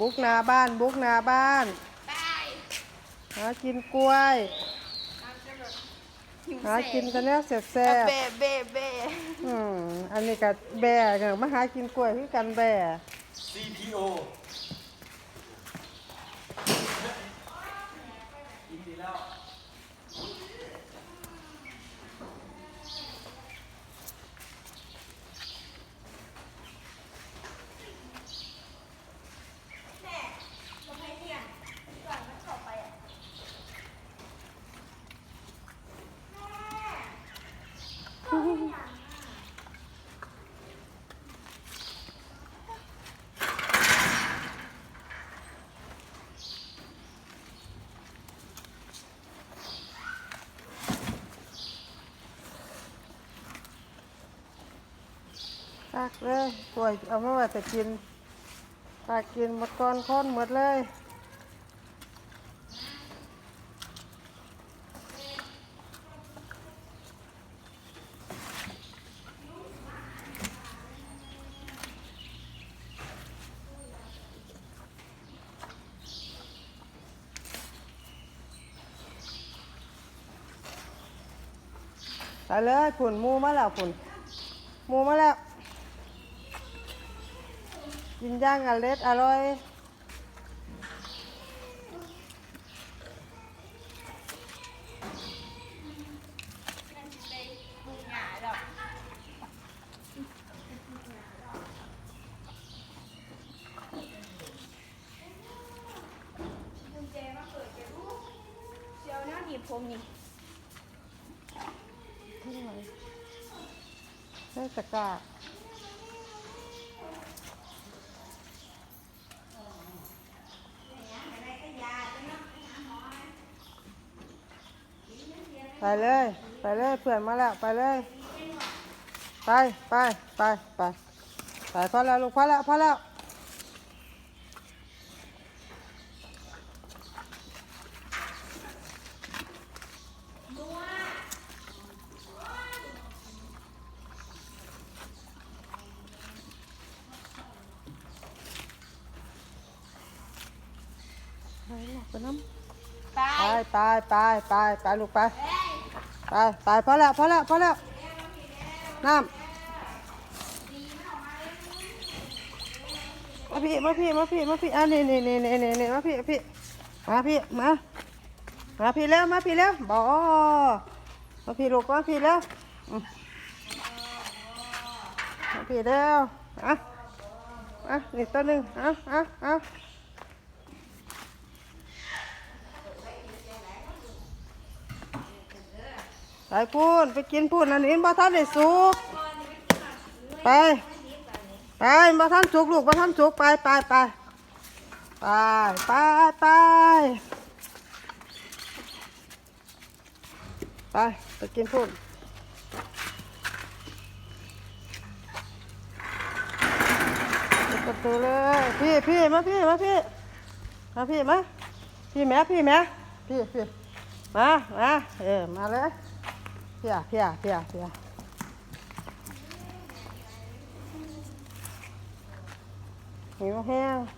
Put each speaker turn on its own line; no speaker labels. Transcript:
บุกหนาบ้านบุกหนาบ้าน
ไป
หากินกล้วย
หิว
หา
แสง
กินกันแล้วแซ่บแซ่บ
เบ้เบ้เบ้
ๆอืมอันนี้ก็แบ่กันมาหากินกล้วยคือกันแบ่
CPO ยินดีแล้ว
ตักเลยกล้วยเอามาไว้แต่กินตักกินหมดก่อนคนหมดเลยไปเลยผุนมูมาแล้วผุนมูมาแล้ว กินย่างอเล็ดอร่อย
ผมนี่
เทศกา ไปเลย ไปเลยเพื่อนมาแล้วไปเลย ไปไปไปไปไปพอแล้วลูกพอแล้วพอแล้วไปลูกไปน้ำ
ไป
ไปไปไปไปไปลูกไป ไปไปพอแล้วพอแล้วพอแล้วน้ำมาพี่มาพี่มาพี่มาพี่อะนี่นี่นี่นี่นี่นี่มาพี่พี่มาพี่มามาพี่แล้วมาพี่แล้วบอมาพี่ลูกมาพี่แล้วอืมมาพี่แล้วอะอะนี่ตัวหนึ่งอะอะอะ ไปพูนไปกินพูนอันนี้บ่ทันได้สุก ไปไปบ่ทันสุกลูกบ่ทันสุกไปไปไปไปไปไปไปไปกินพูนปิดประตูเลยพี่พี่มาพี่มาพี่มาพี่มาพี่แม่พี่แม่พี่พี่มามาเออมาเลย 撇撇撇撇 here.